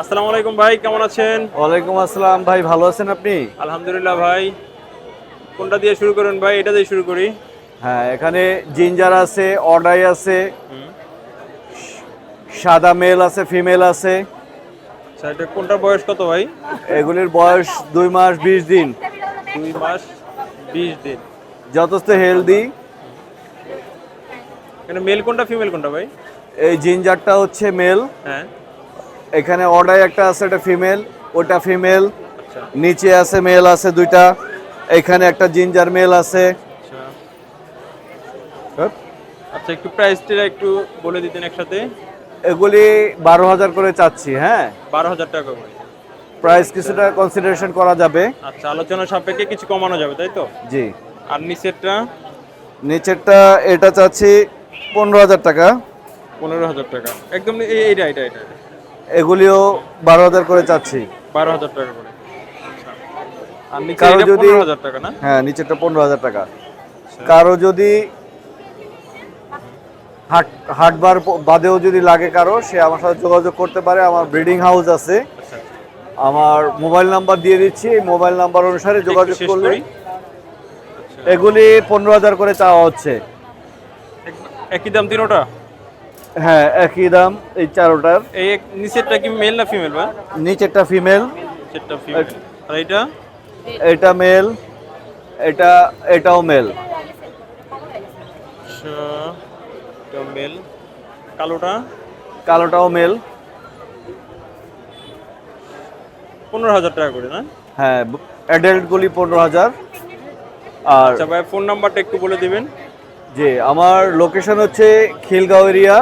আসসালামু আলাইকুম ভাই কেমন আছেন? ওয়ালাইকুম আসসালাম ভাই ভালো আছেন আপনি? আলহামদুলিল্লাহ ভাই। কোনটা দিয়ে শুরু করুন ভাই? এটা দিয়ে শুরু করি। হ্যাঁ এখানে জিঞ্জার আছে অর্ডাই আছে সাদা মেল আছে ফিমেল আছে। আচ্ছা এটা কোনটার বয়স কত ভাই? এগুলির বয়স দুই মাস বিশ দিন। দুই মাস বিশ দিন। যথেষ্ট হেলদি এখানে মেল কোনটা ফিমেল কোনটা ভাই? এই জিঞ্জারটা হচ্ছে মেল হ্যাঁ। এখানে অর্ডার একটা আছে এটা ফিমেল ওটা ফিমেল নিচে আছে মেল আছে দুইটা এখানে একটা জিঞ্জার মেল আছে। আচ্ছা। আচ্ছা একটু প্রাইসটা একটু বলে দিতেন একসাথে। এগুলি বারো হাজার করে চাচ্ছি হ্যাঁ। বারো হাজার টাকা করে। প্রাইস কিছুটা কনসিডারেশন করা যাবে। আচ্ছা আলোচনা সাপেক্ষে কিছু কমানো যাবে তাই তো? জি। আর নিচেরটা? নিচেরটা এটা চাচ্ছি পনেরো হাজার টাকা। পনেরো হাজার টাকা। একদম এই এইটা এটা এটা। এগুলিও বারো হাজার করে চাচ্ছি। বারো হাজার টাকা করে। আচ্ছা। কারও যদি- হ্যাঁ নিচেরটা পনেরো হাজার টাকা। কারও যদি হাট হাটবার বাদেও যদি লাগে কারও সে আমার সাথে যোগাযোগ করতে পারে। আমার ব্রিডিং হাউস আছে। আচ্ছা। আমার মোবাইল নাম্বার দিয়ে দিচ্ছি। এই মোবাইল নাম্বার অনুসারে যোগাযোগ করলে এগুলি পনেরো হাজার করে চাওয়া হচ্ছে। একই দাম তিনোটা? হ্যাঁ একই দাম এই চারোটার। এই নিচেরটা কি মেল না ফিমেল বা নিচেরটা ফিমেল নিচেরটা ফিমেল আর এটা এটা মেল এটা এটাও মেল এটা মেল কালোটা? কালোটাও মেল পনেরো হাজার টাকা করে না? হ্যাঁ অ্যাডাল্টগুলি পনেরো হাজার। আর আচ্ছা ভাই ফোন নাম্বারটা একটু বলে দিবেন। যে আমার লোকেশন হচ্ছে খিলগাঁও এরিয়া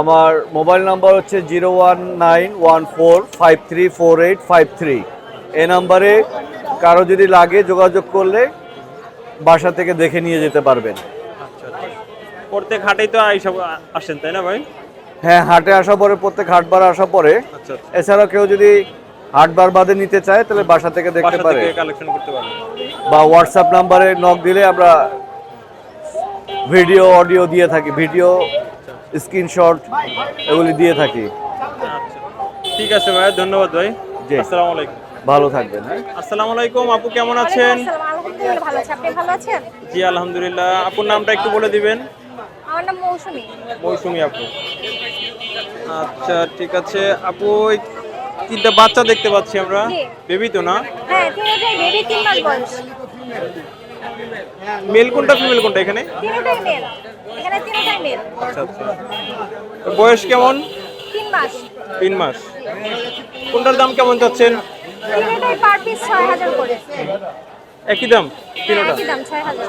আমার মোবাইল নাম্বার হচ্ছে zero one nine one four five three four eight five three. এই নাম্বারে কারও যদি লাগে যোগাযোগ করলে বাসা থেকে দেখে নিয়ে যেতে পারবেন। আচ্ছা আচ্ছা। প্রত্যেক হাটেই তো এইসব আসেন তাই না ভাই? হ্যাঁ হাটে আসা পরে প্রত্যেক হাটবার আসা পরে। আচ্ছা এছাড়াও কেউ যদি হাটবার বাদে নিতে চায় তাহলে বাসা থেকে দেখতে পারে। কালেকশন করতে পারবেন বা হোয়াটসঅ্যাপ নাম্বারে নক দিলে আমরা ভিডিও অডিও দিয়ে থাকি ভিডিও স্ক্রিনশট এগুলি দিয়ে থাকি। আচ্ছা ঠিক আছে ভাই ধন্যবাদ ভাই। জি। আসসালামু আলাইকুম। ভালো থাকবেন। হ্যাঁ আসসালামু আলাইকুম আপু কেমন আছেন? আসসালামু আলাইকুম, আলহামদুলিল্লাহ ভালো আছি। আপনি ভালো আছেন? জি আলহামদুলিল্লাহ। আপুর নামটা একটু বলে দিবেন। আমার নাম মৌসুমী। মৌসুমি আপু। আচ্ছা ঠিক আছে। আপু ওই তিনটা বাচ্চা দেখতে পাচ্ছি আমরা। বেবি তো না? হ্যাঁ, তিনটাই তিন মাস বয়স। মেল কোনটা ফিমেল কোনটা এখানে। এখানে তিনটাই। আচ্ছা আচ্ছা বয়স কেমন তিন মাস। তিন মাস কোনটার দাম কেমন যাচ্ছেন তিনটাই per piece ছয় হাজার করে। একই দাম তিনোটা একই দাম, ছয় হাজার।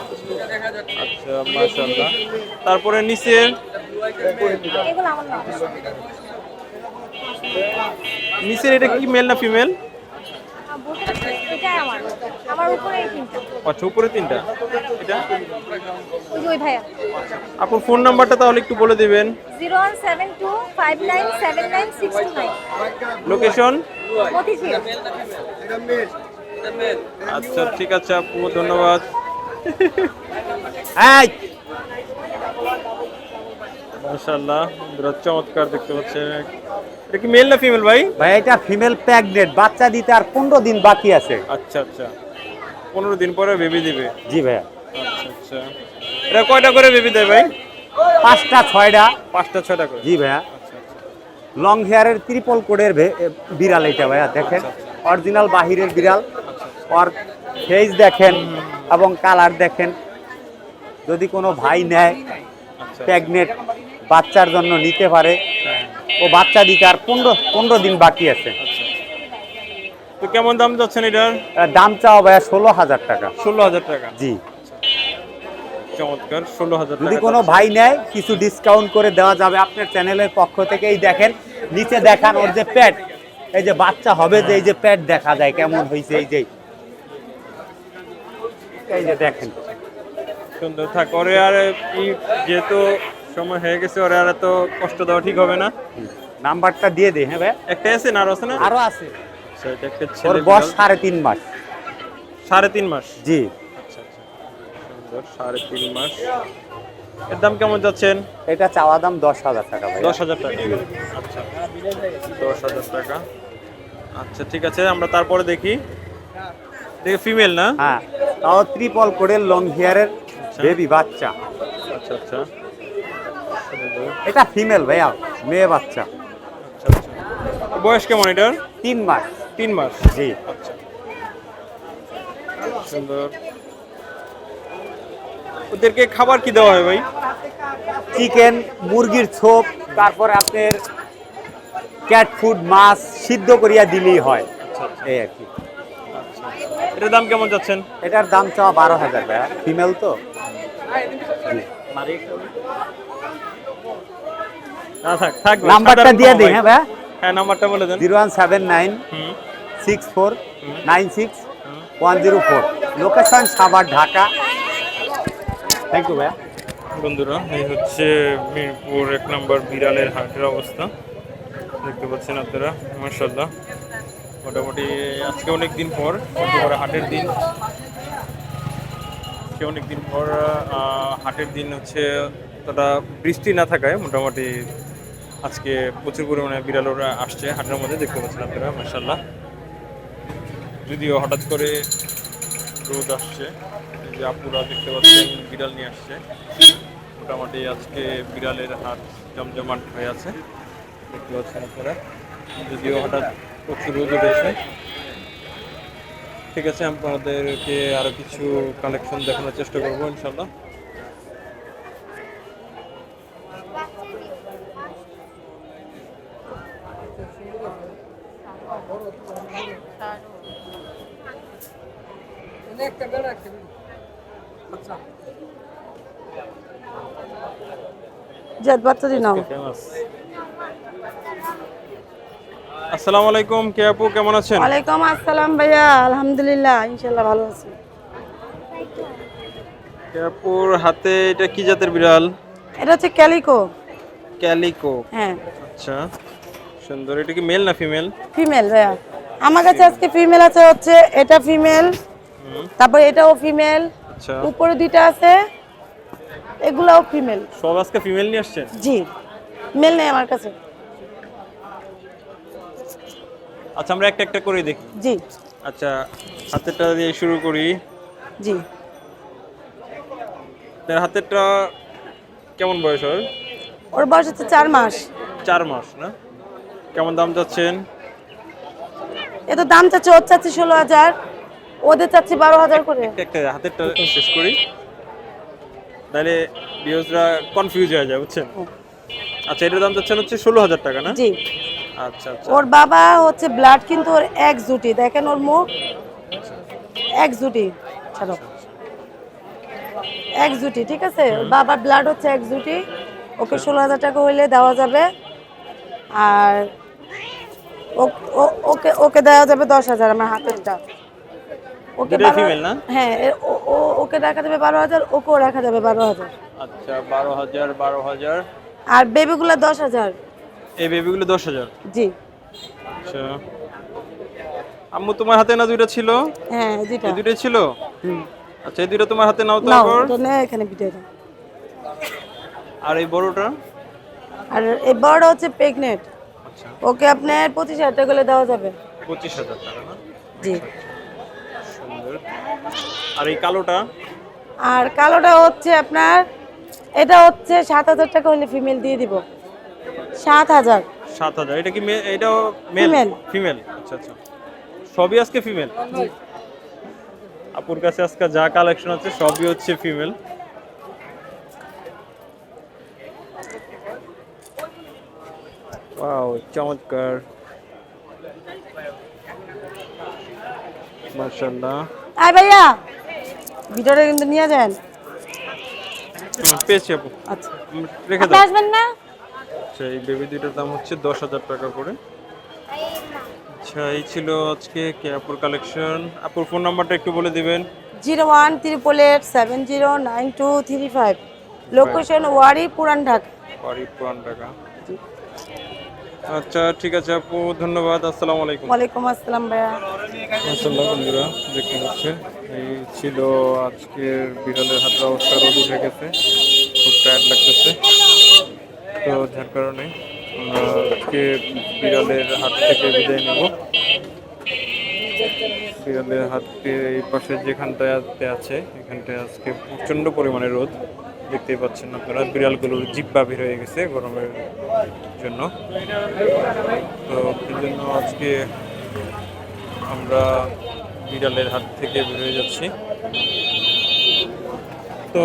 আচ্ছা মাশাআল্লাহ তারপরে নিচে এগুলো আমার নয়। নিচের এটা কি মেল না ফিমেল এটাই আমার। আমার উপরে তিনটা। আচ্ছা উপরে তিনটা এটা ওই যে ওই ভাইয়া। আপুর ফোন নাম্বারটা তাহলে একটু বলে দিবেন 01725979629 লোকেশন মতিঝিল। আচ্ছা ঠিক আছে আপু ধন্যবাদ মাশাআল্লাহ বন্ধুরা চমৎকার দেখতে পাচ্ছেন এটা কি মেল না ফিমেল ভাই? ভাই এটা ফিমেল প্রেগনেন্ট বাচ্চা দিতে আর পনেরো দিন বাকি আছে। আচ্ছা আচ্ছা। পনেরো দিন পরে বেবি দিবে। জি ভাইয়া। আচ্ছা আচ্ছা। এটা কয়টা করে বেবি দেয় ভাই? পাঁচটা ছয়টা। পাঁচটা ছয়টা করে। জি ভাইয়া। আচ্ছা আচ্ছা। লং হেয়ারের ত্রিপল কোডের বিড়াল এটা ভাইয়া দেখেন। অরিজিনাল বাহিরের বিড়াল। ওর ফেস দেখেন এবং কালার দেখেন। যদি কোনো ভাই নেয় আচ্ছা। বাচ্চার জন্য নিতে পারে। ও বাচ্চা দিতে আর পনেরো পনেরো দিন বাকি আছে। তো কেমন দাম যাচ্ছেন এটার? দাম চাওয়া ভাইয়া ষোলো হাজার টাকা। ষোলো হাজার টাকা। জি। চমৎকার ষোলো হাজার যদি কোনো ভাই নেয় কিছু ডিসকাউন্ট করে দেওয়া যাবে আপনার চ্যানেলের পক্ষ থেকেই। দেখেন নিচে দেখান ওর যে প্যাড এই যে বাচ্চা হবে যে এই যে প্যাড দেখা যায় কেমন হয়েছে এই যে। এই যে দেখেন। সুন্দর থাক ওরে আর যেহেতু সময় হয়ে গেছে ওরে আর এত কষ্ট দেওয়া ঠিক হবে না। নাম্বারটা দিয়ে দে হ্যাঁ ভাই? একটা আছে না আর আছে না? আরও আছে। আচ্ছা, এটা একটা ওর বয়স সাড়ে তিন মাস। সাড়ে তিন মাস? জি। আচ্ছা আচ্ছা। সুন্দর সাড়ে তিন মাস। এর দাম কেমন যাচ্ছেন? এটা চাওয়া দাম দশ হাজার টাকা ভাই দশ হাজার টাকা। আচ্ছা দশ হাজার টাকা। আচ্ছা ঠিক আছে আমরা তারপরে দেখি। দেখি ফিমেল না? হ্যাঁ তাও ত্রিপল কোডের লং হেয়ারের বেবি বাচ্চা। আচ্ছা আচ্ছা। এটা ফিমেল ভাইয়া মেয়ে বাচ্চা। আচ্ছা আচ্ছা বয়স কেমন এটার? তিন মাস। তিন মাস? জি। আচ্ছা। সুন্দর। ওদেরকে খাবার কি দেওয়া হয় ভাই? চিকেন মুরগির ছোপ তারপরে আপনার ক্যাট ফুড মাছ সিদ্ধ করিয়া দিলেই হয়। এই আর কি। আচ্ছা এটার দাম কেমন যাচ্ছেন? এটার দাম চাওয়া বারো হাজার ভাইয়া। ফিমেল তো? না থাক থাক নাম্বারটা দিয়ে দিই হ্যাঁ ভাইয়া হ্যাঁ নাম্বারটা বলে দেন। জিরো ওয়ান সেভেন নাইন হুম six four hmm. Nine six one zero four location Savar Dhaka thank you ভাইয়া। বন্ধুরা এই হচ্ছে মিরপুর এক নম্বর বিড়ালের হাটের অবস্থা। দেখতে পাচ্ছেন আপনারা মার্শাল্লাহ মোটামুটি আজকে অনেক দিন পর শুক্রবার হাটের দিন। আজকে অনেক দিন পর হাটের দিন হচ্ছে ততটা বৃষ্টি না থাকায় মোটামুটি আজকে প্রচুর পরিমাণে বিড়ালরা আসছে হাটের মধ্যে, দেখতে পাচ্ছেন আপনারা মার্শাল্লাহ যদিও হঠাৎ করে রোদ আসছে যে আপুরা দেখতে পাচ্ছেন, বিড়াল নিয়ে আসছে। মোটামুটি আজকে বিড়ালের হাট জমজমাট হয়ে আছে, দেখতে পাচ্ছেন আপনারা। যদিও হঠাৎ প্রচুর রোদ উঠেছে। ঠিক আছে, আপনাদেরকে আরও কিছু কালেকশন দেখানোর চেষ্টা করব ইনশাল্লাহ জাত বাচ্চাটি নাও। আসসালামু আলাইকুম কে আপু কেমন আছেন? ওয়ালাইকুম আসসালাম ভাইয়া আলহামদুলিল্লাহ ইনশাল্লাহ ভালো আছি। কে আপুর হাতে এটা কি জাতের বিড়াল? এটা হচ্ছে ক্যালিকো। ক্যালিকো। হ্যাঁ। আচ্ছা। সুন্দর। এটা কি মেল না ফিমেল ফিমেল ভাইয়া। আমার কাছে আজকে ফিমেল আছে হচ্ছে এটা ফিমেল তারপর এটাও ফিমেল আচ্ছা। উপরে দুইটা আছে এগুলাও ফিমেল সব আজকে ফিমেল নিয়ে আসছেন? জি। মেল নেই আমার কাছে। আচ্ছা আমরা একটা একটা করে দেখি। জি। আচ্ছা হাতেরটা দিয়ে শুরু করি। জি। তার হাতেরটা কেমন বয়স ওর? ওর বয়স হচ্ছে চার মাস। চার মাস না? কেমন দাম চাচ্ছেন? এ তো দাম চাচ্ছে ওর চাচ্ছে ষোলো হাজার ওদের চাচ্ছে বারো হাজার করে। একটা হাতেরটা শেষ করি। তাহলে ভিউজরা কনফিউজ হয়ে যায় বুঝছেন? আচ্ছা এটার দাম চাচ্ছেন হচ্ছে ষোলো হাজার টাকা না? জি। আচ্ছা আচ্ছা। ওর বাবা হচ্ছে ব্লাড কিন্তু ওর এক জুটি। দেখেন ওর মুখ। এক জুটি। ছাড়ো। এক জুটি ঠিক আছে? বাবার ব্লাড হচ্ছে এক জুটি। ওকে ষোলো হাজার টাকা হইলে দেওয়া যাবে। আর ওকে ওকে দেওয়া যাবে দশ হাজার আমার হাতেরটা ওকে না? হ্যাঁ ও- ওকে রাখা যাবে বারো হাজার ওকেও রাখা যাবে বারো হাজার। আচ্ছা বারো হাজার বারো হাজার। আর বেবিগুলো দশ হাজার। এই বেবিগুলো দশ হাজার? জি। আচ্ছা। আম্মু তোমার হাতে না দুইটা ছিল? হ্যাঁ দুইটা। ছিল? হুম। আচ্ছা এই দুইটা তোমার হাতে নাও তো এখানে দাও। আর এই বড়টা? আর এই বড় হচ্ছে প্রেগনেন্ট আচ্ছা। ওকে আপনার পঁচিশ হাজার টাকা করে দেওয়া যাবে। পঁচিশ হাজার টাকা না? জি। আর এই কালোটা? আর কালোটা হচ্ছে আপনার এটা হচ্ছে সাত হাজার টাকা হলে ফিমেল দিয়ে দিব। সাত হাজার। সাত হাজার। এটা কি মে- এটাও মেল Female. ফিমেল আচ্ছা আচ্ছা। সবই আজকে ফিমেল জি। আপুর কাছে আজকে যা কালেকশন আছে সবই হচ্ছে ফিমেল ওয়াও চমৎকার। মাশাআল্লাহ। আয় ভাইয়া ভিডিওটা কিন্তু নিয়ে যান। পেয়েছি আপু। আচ্ছা। রেখে দাও। আসবেন না? আচ্ছা এই বেবি দুইটার দাম হচ্ছে দশ হাজার টাকা করে। আচ্ছা এই ছিল আজকে কে আপুর কালেকশন আপুর ফোন নাম্বারটা একটু বলে দিবেন। Zero one triple eight seven zero nine two three five location Wari Puran Dhaka বাড়ি পুরান টাকা আচ্ছা ঠিক আছে আপু ধন্যবাদ আসসালামু আলাইকুম। ওয়ালাইকুম আসসালাম ভাইয়া। মাসাল্লাহ বন্ধুরা দেখতে পাচ্ছেন এই ছিল আজকের বিড়ালের হাতের অবস্থা রোদ উঠে গেছে খুব টায়ার্ড লাগতেছে। তো যার কারণে আমরা আজকে বিড়ালের হাত থেকে বিদায় নেব। বিড়ালের হাতের এই পাশে যেখানটায় আছে এখানটায় আজকে প্রচণ্ড পরিমাণে রোদ। দেখতেই পাচ্ছেন আপনারা বিড়ালগুলোর জিব্বা বের হয়ে গেছে গরমের জন্য। তো এই জন্য আজকে আমরা বিড়ালের হাট থেকে বের হয়ে যাচ্ছি। তো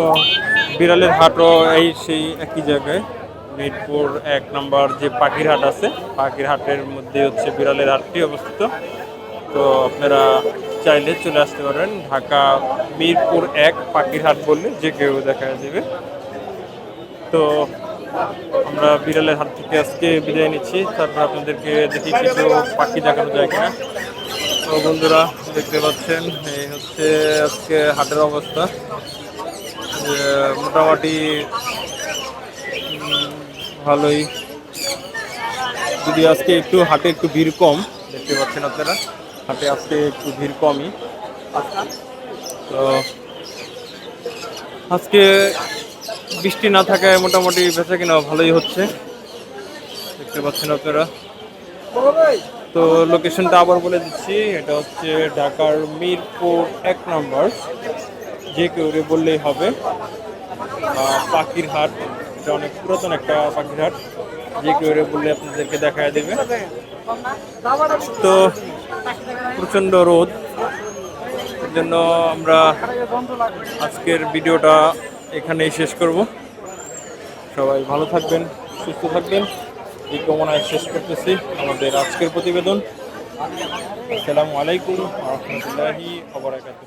বিড়ালের হাটও এই সেই একই জায়গায়, মিরপুর এক নম্বর যে পাখির হাট আছে, পাখির হাটের মধ্যে হচ্ছে বিড়ালের হাটটি অবস্থিত। তো আপনারা চাইলে চলে আসতে পারেন। ঢাকা মিরপুর এক পাখির হাট বললে যে কেউ দেখা যাবে। তো আমরা বিড়ালের হাট থেকে আজকে বিদায় নিচ্ছি। তারপর আপনাদেরকে দেখি কিছু পাখি দেখানো যায় কিনা। তো বন্ধুরা, দেখতে পাচ্ছেন, এই হচ্ছে আজকে হাটের অবস্থা। মোটামুটি ভালোই। যদি আজকে একটু হাটে একটু ভিড় কম, দেখতে পাচ্ছেন আপনারা। হাটে আজকে একটু ভিড় কমই। তো আজকে বৃষ্টি না থাকায় মোটামুটি বেচা কিনা ভালোই হচ্ছে। দেখতে পাচ্ছেন আপনারা। তো লোকেশনটা আবার বলে দিচ্ছি, এটা হচ্ছে ঢাকার মিরপুর এক নম্বর। যে কেউ রে বললেই হবে। পাখির হাট এটা অনেক পুরাতন একটা পাখির হাট যে কেউ রে বললে আপনাদেরকে দেখায় দেবে। তো প্রচণ্ড রোদ। এর জন্য আমরা আজকের ভিডিওটা এখানেই শেষ করব। সবাই ভালো থাকবেন, সুস্থ থাকবেন। এই শেষ করতেছি আমাদের আজকের প্রতিবেদন। আসসালামু আলাইকুম রহমতুল্লাহি আবরাকাতুহ